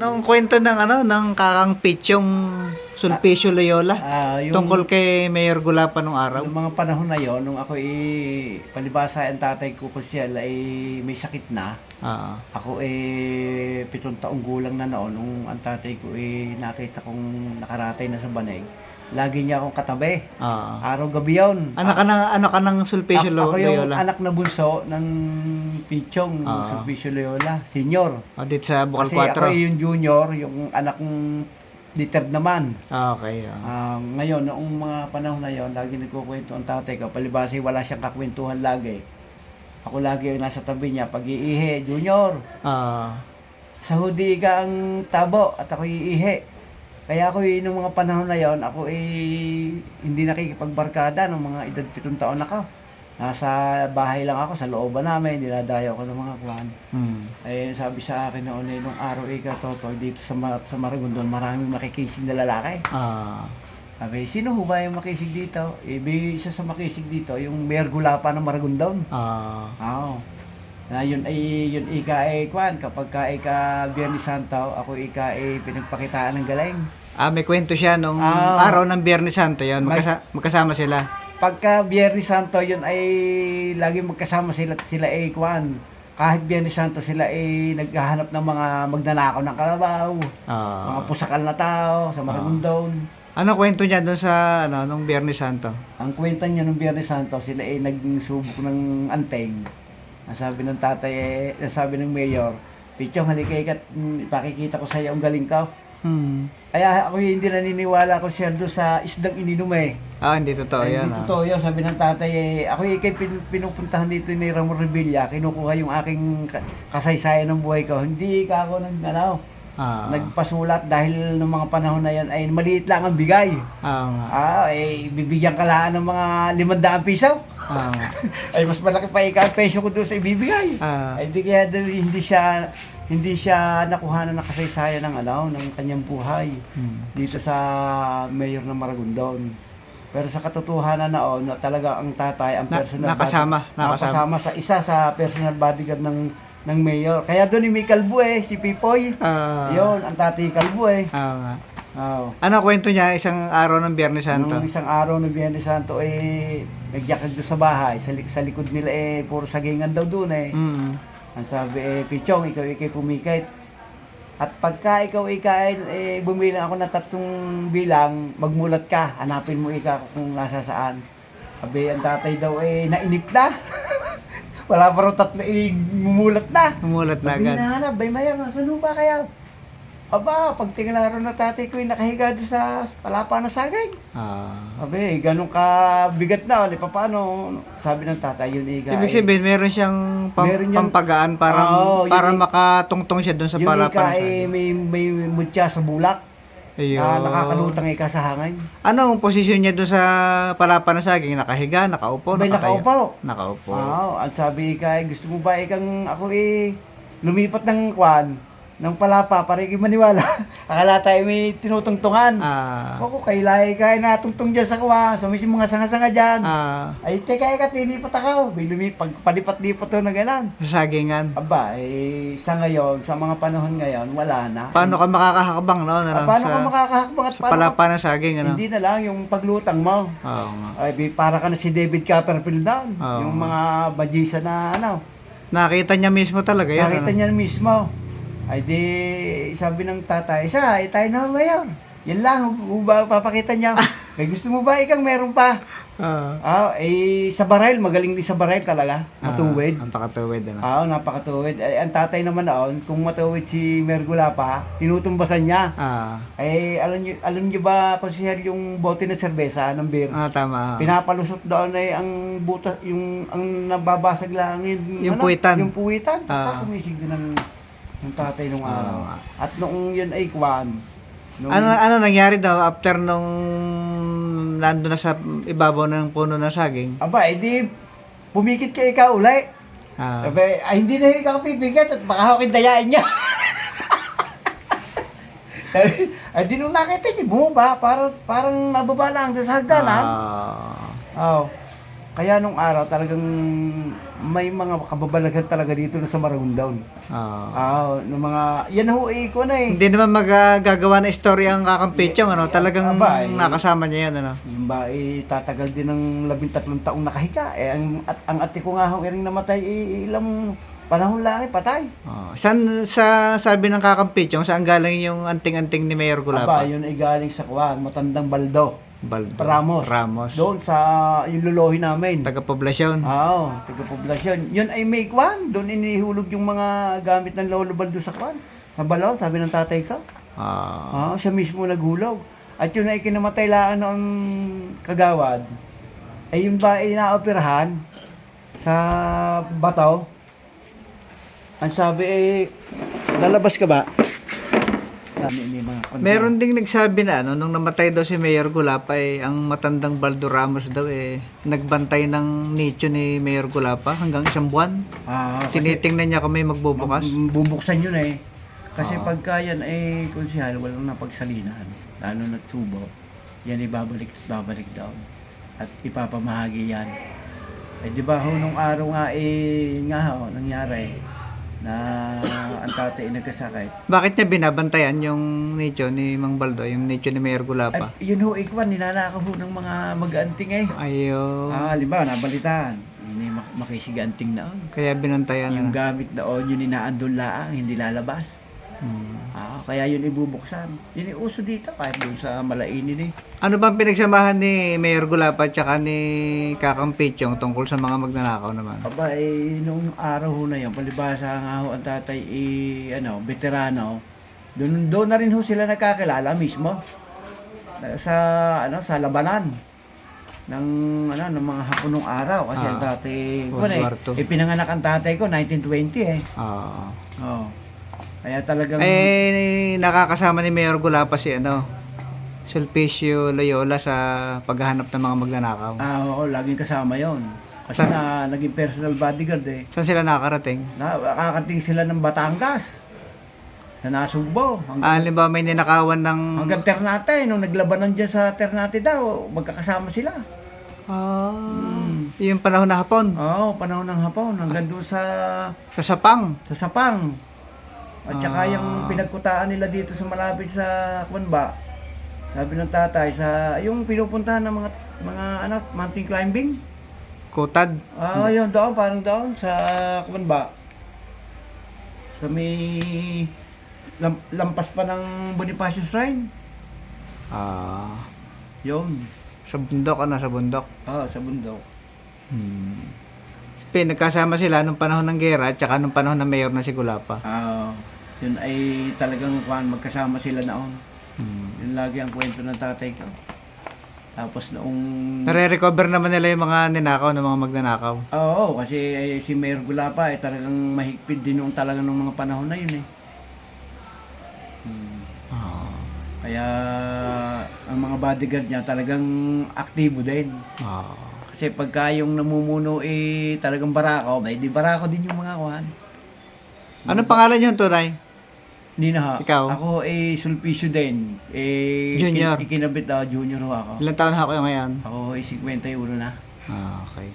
Nung kwento ng ano, ng kakang Pichong Sulpicio Loyola. Ah, yung, Tungkol kay Mayor Gulapa nung araw. Yung mga panahon na yon nung ako eh, palibasa ang tatay ko kusyel ay may sakit na. Ah. Ako eh, pitong taong gulang na noon nung ang tatay ko eh, nakita kong nakaratay na sa baneg. Lagi niya akong katabi. Ah. Araw-gabi yun. Anak ka ng ano ka ng Sulpicio Ako, ako yung Loyola. anak na bunso ng Pichong Ah. Sulpicio Loyola, senior. O, dito sa Bukal Kasi ako 4. yung junior, yung anak kong litered naman. Ah, okay. ah. Ah, ngayon, noong mga panahon na yon, lagi nagkukwento ang tatay ko. Palibasi, wala siyang kakwentuhan lagi. Ako lagi ang nasa tabi niya. Pag iihi, Junior, Ah. sa hudi ka ang tabo at ako iihi. Kaya ako eh, nung mga panahon na yon, ako eh, hindi nakikipagbarkada nung mga edad pitong taon na ako. Nasa bahay lang ako, sa looban namin, dinadayo ko ng mga kwan. Hmm. Eh, sabi sa akin noon, eh, nung araw ika, Toto, dito sa, Ma- sa Maragondon, maraming makikising na lalaki. Ah. Sabi, sino ho ba yung makisig dito? Eh, may isa sa makisig dito, yung Mayor Gulapa ng Maragondon. Ah. Oo. Na yun ay, yun ika ay kwan, kapag ka ika Biyernes Santo, ako ika ay pinagpakitaan ng galing. Ah, may kwento siya nung Ah. araw ng Biyernes Santo yan. Magkasa- magkasama sila. Pagka Biyernes Santo, yun ay lagi magkasama sila, sila ay kwan. Kahit Biyernes Santo, sila ay naghahanap ng mga magnanakaw ng kalabaw, Ah. mga pusakal na tao sa Maragondon. Ano kwento niya doon sa ano nung Biyernes Santo? Ang kwenta niya nung Biyernes Santo, sila ay nagsubok ng anteng. Ang sabi ng tatay, eh, ang sabi ng mayor, Pichong, halika ikat, mm, ipakikita ko sa iyo ang galing ka. Hmm. Kaya ako hindi naniniwala ko siya doon sa isdang ininom eh. Ah, hindi totoo Ay, yan. Hindi ah. totoo yun. Sabi ng tatay eh, ako ikay pin, pinupuntahan dito ni Ramon Revilla, kinukuha yung aking ka- kasaysayan ng buhay ko. Hindi ka ako nag, ano, Ah. nagpasulat dahil ng mga panahon na yan ay maliit lang ang bigay. Ah, nga. Ah, eh, bibigyan ka lang ng mga limandaang piso. Ah, ay mas malaki pa ika ang peso ko doon sa ibibigay. Ah. Ay di kaya doon hindi siya hindi siya nakuha ng kasaysayan ng ano ng kanyang buhay Hmm. dito sa mayor ng Maragondon. Pero sa katotohanan noon, na talaga ang tatay ang Na- personal nakasama, body- nakasama. nakasama sa isa sa personal bodyguard ng ng mayor. Kaya doon ni may kalbo eh, si Pipoy. Ah. Yun, ang tatay kalbo eh. Ah. Oo. Ano kwento niya isang araw ng Biyernes Santo? Nung isang araw ng Biyernes Santo, eh, nagyakag doon sa bahay. Sa, li- sa likod nila, eh, puro sagingan daw doon, eh. Hmm. Ang sabi, eh, Pichong, ikaw ikay pumikit. At pagka ikaw ikain, eh, bumilang ako ng tatlong bilang, magmulat ka, hanapin mo ika kung nasa saan. Sabi, ang tatay daw, eh, nainip na. Wala pa rin tatlo, eh, mumulat na. Umulat na agad. na, hanap, bay mayan, saan ba kaya? Aba, pag tingnan rin na tatay ko, eh, nakahiga doon sa palapa na sagay. Ah. Sabi, ganun ka bigat na, ulit paano? Sabi ng tatay, yun iga. Ibig eh, sabihin, meron siyang pam- Meron yang- pampagaan para yun para yung- makatungtong siya doon sa yung ika palapan. ay may, may mutya sa bulak Ayun. na nakakalutang ika sa hangin. Anong posisyon niya doon sa palapan ng saging? Nakahiga, nakaupo, May nakatayo? nakaupo. Nakaupo. Wow, at sabi ika, eh, gusto mo ba ikang ako eh, lumipat ng kwan, ng palapa para ikay maniwala. Akala tayo may tinutungtungan. Ah. Ako, kailay ka, eh, natungtong dyan sa kuwa, sa may mga sanga-sanga dyan. Ah. Ay, teka, ika, tinipat ako. May lumipat, palipat-lipat to na gano'n. sa sagingan. Aba, eh, sa ngayon, sa mga panahon ngayon, wala na. Paano ka makakahakbang, no? Ah, Ano, paano sa, ka makakahakbang at sa paano palapan ng saging, ano? Hindi na lang yung paglutang mo. Oo nga. Ay, para ka na si David Copperfield down. Oo. Yung mga magician na ano. Nakita niya mismo talaga yan. Nakita ano? niya mismo. Ay di, sabi ng tatay, sa, ay tayo na ngayon. Yan lang, hu- ba, papakita niya. Ay, gusto mo ba ikang meron pa? Ah. Ah, eh, sa baril, magaling din sa baril talaga. Matuwid. Ah, ang pakatuwid, ano? Ah, napakatuwid. Ay, ang tatay naman noon, kung matuwid si Mergula pa, tinutumbasan niya. Ah. Eh, alam niyo, alam niyo ba, konsehal yung bote ng serbesa, ng beer? Ah, tama. Pinapalusot doon ay ang butas, yung ang nababasag lang yung, Yung puwitan. Yung puwitan. Ah. Ah. kumisig din ng, ng tatay nung Ah. araw. At noong yun ay kwan. Nung, Ano ano nangyari daw after nung nando na sa ibabaw ng puno ng saging? Aba, edi, pumikit ka ikaw ulay. Ah. Sabi, ay hindi na ikaw pipikit at baka ako kindayain niya. Sabi, ay di nung nakita niya, bumaba, parang, parang nababa lang sa hagdanan. Ah. Oo. Kaya nung araw talagang may mga kababalaghan talaga dito na sa Maragondon. Oo. Ah, ng mga yan ho eh ko na eh. Hindi naman magagawa na istorya ang kakampechong, ano? Talagang Aba, eh. nakasama niya yan, ano? Yung ba eh tatagal din ng labintatlong taong nakahiga. Eh ang, at, ang ate ko nga ho iring namatay eh, ilang panahon lang eh patay. Oh. Saan sa sabi ng kakampechong, saan galing yung anting-anting ni Mayor Aba, Gulapa? yun ay galing sa kuwan, matandang baldo. Baldo. Ramos. Ramos. Doon sa yung lolohi namin. Taga-poblasyon. Oo, taga poblasyon. Yun ay may kwan. Doon inihulog yung mga gamit ng lolo baldo sa kwan. Sa balon, sabi ng tatay ko. Ah. Ah, siya mismo naghulog. At yun ay kinamatay laan noong kagawad. Ay yun ba ay naoperahan sa bataw. Ang sabi ay, lalabas ka ba? Dami may mga kwan- Meron ding nagsabi na ano, nung namatay daw si Mayor Gulapa, eh, ang matandang Baldo Ramos daw eh, nagbantay ng nicho ni Mayor Gulapa hanggang isang buwan. Ah, kasi Tinitingnan niya may magbubukas. mag- bubuksan yun eh. Kasi Oo. pagka yan ay konsihal, walang napagsalinan. Lalo na tubo, yan ibabalik at babalik daw. At ipapamahagi yan. Eh di ba ho nung araw nga eh, nga ho, nangyari na ang tatay ay nagkasakit. Bakit niya binabantayan yung nicho ni Mang Baldo, yung nicho ni Mayor Gulapa? At yun ho, ikwan, ninanakaw ho ng mga mag-anting eh. Ayun. Ah, halimbawa, nabalitaan. Hindi mak- makisiganting na on. Kaya binantayan Yung na. gamit na on, yun inaandun laang, hindi lalabas. Hmm. Ah, kaya yun ibubuksan. Yun yung uso dito kahit doon sa Malainin eh. Ano bang pinagsamahan ni Mayor Gulapa at saka ni Kakang Pichong tungkol sa mga magnanakaw naman? Aba, eh, nung araw ho na yun, palibasa nga ho ang tatay, eh, ano, veterano, doon, doon na rin ho sila nakakilala mismo. Na- Sa, ano, sa labanan ng, ano, ng mga hapon nung araw. Kasi Ah, ang tatay, eh, War II. eh, pinanganak ang tatay ko, 1920 eh. Oo. Oh. Kaya talagang, Eh, nakakasama ni Mayor Gulapa si ano, Sulpicio Loyola sa paghahanap ng mga magnanakaw. ah, oo, laging kasama yon Kasi na, naging personal bodyguard eh. Saan sila nakakarating? Na, nakakating sila ng Batangas. Sa Nasugbo. Hanggang, Ah, halimbawa may ninakawan ng... hanggang Ternate. Nung naglabanan dyan sa Ternate daw, magkakasama sila. Ah, Hmm. yung panahon na hapon. Oo, panahon ng hapon. Hanggang doon sa, Sa Sapang. sa Sapang. At saka Ah. yung pinagkutaan nila dito sa malapit sa Kwanba. Sabi ng tatay, sa yung pinupuntahan ng mga mga anak, mountain climbing. Kutad. Ah, yun doon, parang doon sa Kwanba. Sa may lam- lampas pa ng Bonifacio Shrine. Ah, Yun. sa bundok, ano, sa bundok. Ah, sa bundok. Hmm. Pinagkasama sila nung panahon ng gera at saka nung panahon ng mayor na si Gulapa. Ah, yun ay talagang kuan magkasama sila noon. Hmm. Yun lagi ang kwento ng tatay ko. Tapos noong Nare-recover naman nila yung mga ninakaw ng mga magnanakaw. Oo, kasi eh, si Mayor Gulapa ay talagang mahigpit din nung talagang nung mga panahon na yun eh. Hmm. Ah. Kaya ang mga bodyguard niya talagang aktibo din. Ah. Kasi pagka yung namumuno eh talagang barako, may di barako din yung mga kuhan. Anong pangalan yung tunay? Hindi na ha. Ikaw? Ako eh sulpisyo din. Eh, Junior. kin- ikinabit ako, junior ho ako. Ilang taon na ako ngayon? Ako eh 51 na. Ah, okay.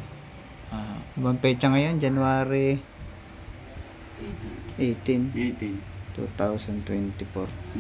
Ah, Ibang pecha ngayon, January 18, 18. 2024.